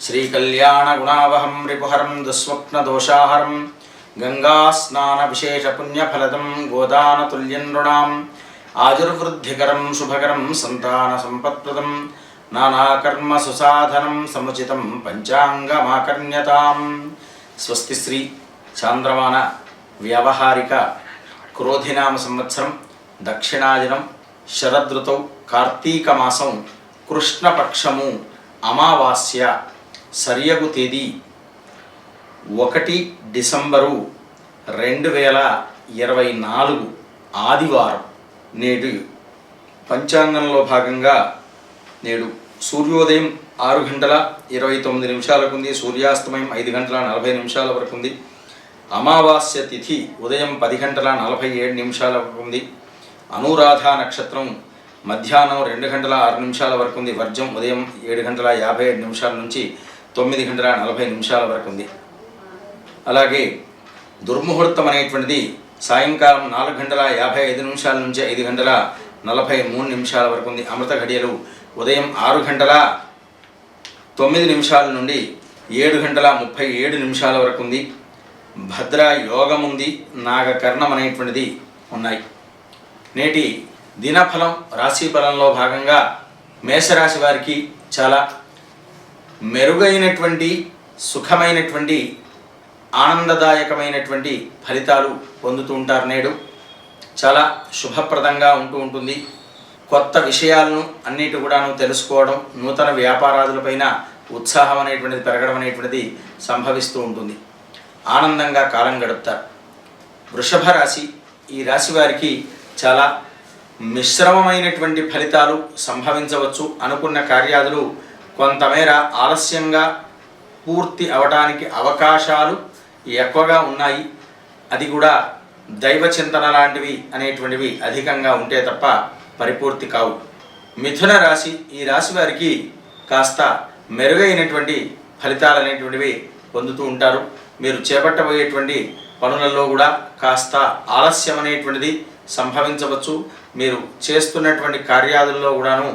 శ్రీకళ్యాణగుణావహం రిపుహరం దుస్వప్నదోషాహరం గంగాస్నానవిశేషపుణ్యఫలదం గోదానతుల్యం నృణాం ఆజుర్వృద్ధికరం శుభకరం సంతానసంపత్ప్రదం నానాకర్మ సుసాధనం సముచితం స్వస్తిశ్రీ స్వస్తి శ్రీ చాంద్రమాన వ్యావహారిక క్రోధినామ సంవత్సరం దక్షిణాయనం శరదృతౌ కార్తీక మాసం కృష్ణపక్షము అమావాస్య సరియగు తేదీ ఒకటి డిసెంబరు రెండు వేల ఇరవై నాలుగు ఆదివారం నేడు పంచాంగంలో భాగంగా నేడు సూర్యోదయం ఆరు గంటల ఇరవై తొమ్మిది నిమిషాలకు ఉంది సూర్యాస్తమయం ఐదు గంటల నలభై నిమిషాల వరకు ఉంది అమావాస్య తిథి ఉదయం పది గంటల నలభై ఏడు నిమిషాల వరకు ఉంది అనురాధ నక్షత్రం మధ్యాహ్నం రెండు గంటల ఆరు నిమిషాల వరకు ఉంది వర్జం ఉదయం ఏడు గంటల యాభై ఏడు నిమిషాల నుంచి తొమ్మిది గంటల నలభై నిమిషాల వరకు ఉంది అలాగే దుర్ముహూర్తం అనేటువంటిది సాయంకాలం నాలుగు గంటల యాభై ఐదు నిమిషాల నుంచి ఐదు గంటల నలభై మూడు నిమిషాల వరకు ఉంది అమృత ఘడియలు ఉదయం ఆరు గంటల తొమ్మిది నిమిషాల నుండి ఏడు గంటల ముప్పై ఏడు నిమిషాల వరకు ఉంది. భద్ర యోగం ఉంది నాగకర్ణం అనేటువంటిది ఉన్నాయి. నేటి దినఫలం రాశి ఫలంలో భాగంగా మేషరాశి వారికి చాలా మెరుగైనటువంటి సుఖమైనటువంటి ఆనందదాయకమైనటువంటి ఫలితాలు పొందుతూ ఉంటారు నేడు. చాలా శుభప్రదంగా ఉంటూ ఉంటుంది. కొత్త విషయాలను అన్నిటి కూడాను తెలుసుకోవడం నూతన వ్యాపారాదులపైన ఉత్సాహం అనేటువంటిది పెరగడం అనేటువంటిది సంభవిస్తూ ఉంటుంది. ఆనందంగా కాలం గడుపుతారు. వృషభ రాశి ఈ రాశి వారికి చాలా మిశ్రమమైనటువంటి ఫలితాలు సంభవించవచ్చు అనుకున్న కార్యాదులు కొంతమేర ఆలస్యంగా పూర్తి అవడానికి అవకాశాలు ఎక్కువగా ఉన్నాయి. అది కూడా దైవ చింతన లాంటివి అనేటువంటివి అధికంగా ఉంటే తప్ప పరిపూర్తి కావు. మిథున రాశి ఈ రాశి వారికి కాస్త మెరుగైనటువంటి ఫలితాలు అనేటువంటివి పొందుతూ ఉంటారు. మీరు చేపట్టబోయేటువంటి పనులలో కూడా కాస్త ఆలస్యం అనేటువంటిది సంభవించవచ్చు. మీరు చేస్తున్నటువంటి కార్యాలలో కూడాను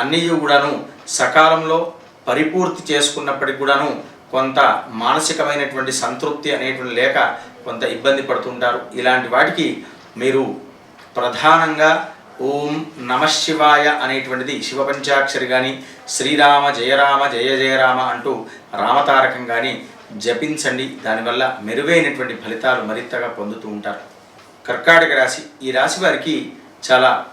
అన్నీ కూడాను సకాలంలో పరిపూర్తి చేసుకున్నప్పటికి కూడాను కొంత మానసికమైనటువంటి సంతృప్తి అనేటువంటి లేక కొంత ఇబ్బంది పడుతుంటారు ఇలాంటి వాటికి మీరు ప్రధానంగా ఓం నమశివాయ అనేటువంటిది శివపంచాక్షరి కానీ శ్రీరామ జయరామ జయ జయరామ అంటూ రామతారకం కానీ జపించండి. దానివల్ల మెరుగైనటువంటి ఫలితాలు మరింతగా పొందుతూ ఉంటారు. కర్కాటక రాశి ఈ రాశి వారికి చాలా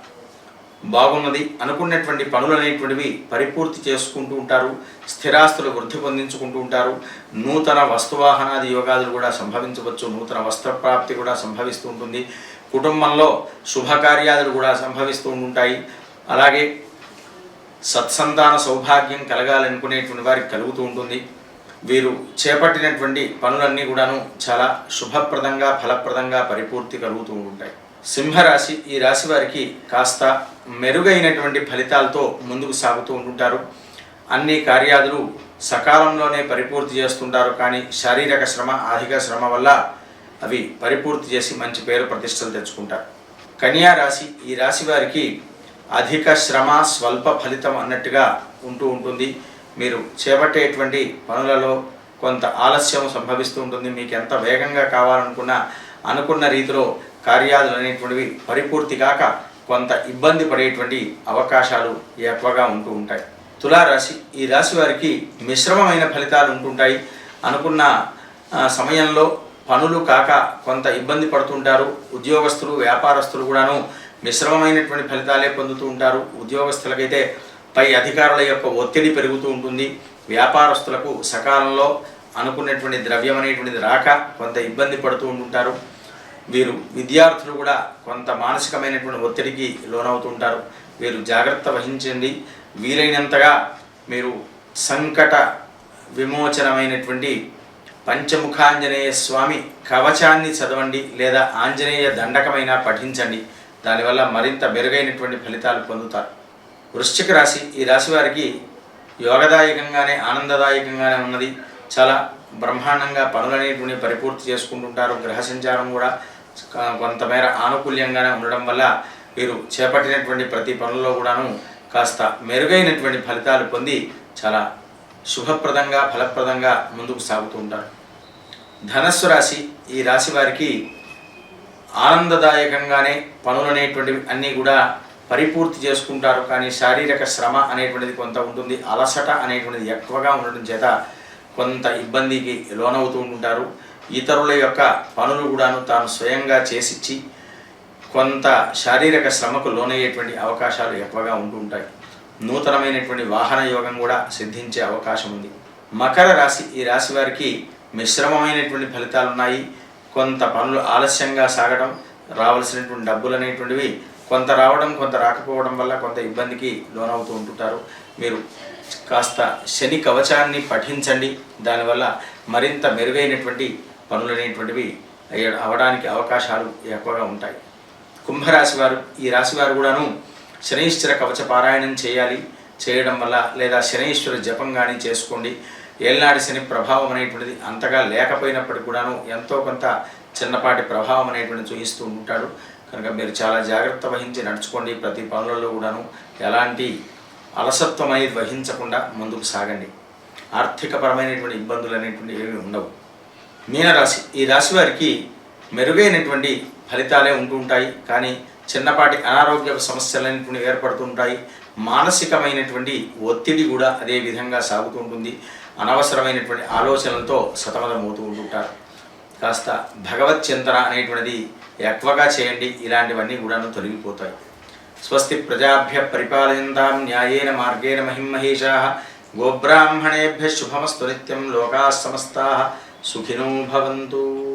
బాగున్నది అనుకున్నటువంటి పనులు అనేటువంటివి పరిపూర్తి చేసుకుంటూ ఉంటారు స్థిరాస్తులు వృద్ధి పొందించుకుంటూ ఉంటారు. నూతన వస్తువాహనాది యోగాదులు కూడా సంభవించవచ్చు నూతన వస్త్రప్రాప్తి కూడా సంభవిస్తూ ఉంటుంది. కుటుంబంలో శుభకార్యాదులు కూడా సంభవిస్తూ ఉంటాయి. అలాగే సత్సంతాన సౌభాగ్యం కలగాలనుకునేటువంటి వారికి కలుగుతూ ఉంటుంది. వీరు చేపట్టినటువంటి పనులన్నీ కూడాను చాలా శుభప్రదంగా ఫలప్రదంగా పరిపూర్తి కలుగుతూ ఉంటాయి. సింహరాశి ఈ రాశి వారికి కాస్త మెరుగైనటువంటి ఫలితాలతో ముందుకు సాగుతూ ఉంటుంటారు. అన్ని కార్యాదులు సకాలంలోనే పరిపూర్తి చేస్తుంటారు. కానీ శారీరక శ్రమ అధిక శ్రమ వల్ల అవి పరిపూర్తి చేసి మంచి పేరు ప్రతిష్టలు తెచ్చుకుంటారు. కన్యా రాశి ఈ రాశి వారికి అధిక శ్రమ స్వల్ప ఫలితం అన్నట్టుగా ఉంటూ ఉంటుంది. మీరు చేపట్టేటువంటి పనులలో కొంత ఆలస్యం సంభవిస్తూ ఉంటుంది. మీకు ఎంత వేగంగా కావాలనుకున్నా అనుకున్న రీతిలో కార్యాలు అనేటువంటివి పరిపూర్తి కాక కొంత ఇబ్బంది పడేటువంటి అవకాశాలు ఎక్కువగా ఉంటూ ఉంటాయి. తులారాశి ఈ రాశి వారికి మిశ్రమమైన ఫలితాలు ఉంటుంటాయి అనుకున్న సమయంలో పనులు కాక కొంత ఇబ్బంది పడుతుంటారు ఉద్యోగస్తులు వ్యాపారస్తులు కూడాను మిశ్రమమైనటువంటి ఫలితాలే పొందుతూ ఉంటారు. ఉద్యోగస్తులకైతే పై అధికారుల యొక్క ఒత్తిడి పెరుగుతూ ఉంటుంది. వ్యాపారస్తులకు సకాలంలో అనుకున్నటువంటి ద్రవ్యం అనేటువంటిది రాక కొంత ఇబ్బంది పడుతూ ఉంటుంటారు. వీరు విద్యార్థులు కూడా కొంత మానసికమైనటువంటి ఒత్తిడికి లోనవుతుంటారు. వీరు జాగ్రత్త వహించండి. వీలైనంతగా మీరు సంకట విమోచనమైనటువంటి పంచముఖాంజనేయ స్వామి కవచాన్ని చదవండి లేదా ఆంజనేయ దండకమైన పఠించండి. దానివల్ల మరింత మెరుగైనటువంటి ఫలితాలు పొందుతారు. వృశ్చిక రాశి ఈ రాశి వారికి యోగదాయకంగానే ఆనందదాయకంగానే ఉన్నది. చాలా బ్రహ్మాండంగా పనులనేటువంటి పరిపూర్తి చేసుకుంటుంటారు. గ్రహ సంచారం కూడా కొంతమేర ఆనుకూల్యంగానే ఉండడం వల్ల వీరు చేపట్టినటువంటి ప్రతి పనుల్లో కూడాను కాస్త మెరుగైనటువంటి ఫలితాలు పొంది చాలా శుభప్రదంగా ఫలప్రదంగా ముందుకు సాగుతూ ఉంటారు. ధనస్సు రాశి ఈ రాశి వారికి ఆనందదాయకంగానే పనులు అనేటువంటివి అన్నీ కూడా పరిపూర్తి చేసుకుంటారు. కానీ శారీరక శ్రమ అనేటువంటిది కొంత ఉంటుంది. అలసట అనేటువంటిది ఎక్కువగా ఉండడం చేత కొంత ఇబ్బందికి లోనవుతూ ఉంటారు. ఇతరుల యొక్క పనులు కూడాను తాను స్వయంగా చేసిచ్చి కొంత శారీరక శ్రమకు లోనయ్యేటువంటి అవకాశాలు ఎక్కువగా ఉంటుంటాయి. నూతనమైనటువంటి వాహన యోగం కూడా సిద్ధించే అవకాశం ఉంది. మకర రాశి ఈ రాశి వారికి మిశ్రమమైనటువంటి ఫలితాలు ఉన్నాయి కొంత పనులు ఆలస్యంగా సాగడం రావాల్సినటువంటి డబ్బులు అనేటువంటివి కొంత రావడం కొంత రాకపోవడం వల్ల కొంత ఇబ్బందికి లోనవుతూ ఉంటుంటారు. మీరు కాస్త శని కవచాన్ని పఠించండి. దానివల్ల మరింత మెరుగైనటువంటి పనులు అనేటువంటివి అవడానికి అవకాశాలు ఎక్కువగా ఉంటాయి. కుంభరాశి వారు ఈ రాశి వారు కూడాను శనీశ్వర కవచ పారాయణం చేయాలి. చేయడం వల్ల లేదా శనీశ్వర జపం కానీ చేసుకోండి. ఏళ్ళనాటి శని ప్రభావం అనేటువంటిది అంతగా లేకపోయినప్పటికీ కూడాను ఎంతో కొంత చిన్నపాటి ప్రభావం అనేటువంటిది చూపిస్తూ ఉంటాడు. కనుక మీరు చాలా జాగ్రత్త వహించి నడుచుకోండి ప్రతి పనులలో కూడాను. ఎలాంటి అలసత్వం అనేది వహించకుండా ముందుకు సాగండి. ఆర్థికపరమైనటువంటి ఇబ్బందులు అనేటువంటివి ఏమీ ఉండవు. మీనరాశి. ఈ రాశి వారికి మెరుగైనటువంటి ఫలితాలే ఉంటూ ఉంటాయి. కానీ చిన్నపాటి అనారోగ్య సమస్యలు ఏర్పడుతుంటాయి మానసికమైనటువంటి ఒత్తిడి కూడా అదే విధంగా సాగుతూ ఉంటుంది. అనవసరమైనటువంటి ఆలోచనలతో సతమతమవుతూ ఉంటుంటారు కాస్త భగవత్ చింతన అనేటువంటిది ఎక్కువగా చేయండి. ఇలాంటివన్నీ కూడాను తొలగిపోతాయి. స్వస్తి ప్రజాభ్య పరిపాలయంతాం న్యాయేన మార్గేణ మహిమహేషా గోబ్రాహ్మణేభ్య శుభమస్తు నిత్యం లోకా సమస్తా. 수기능 바반도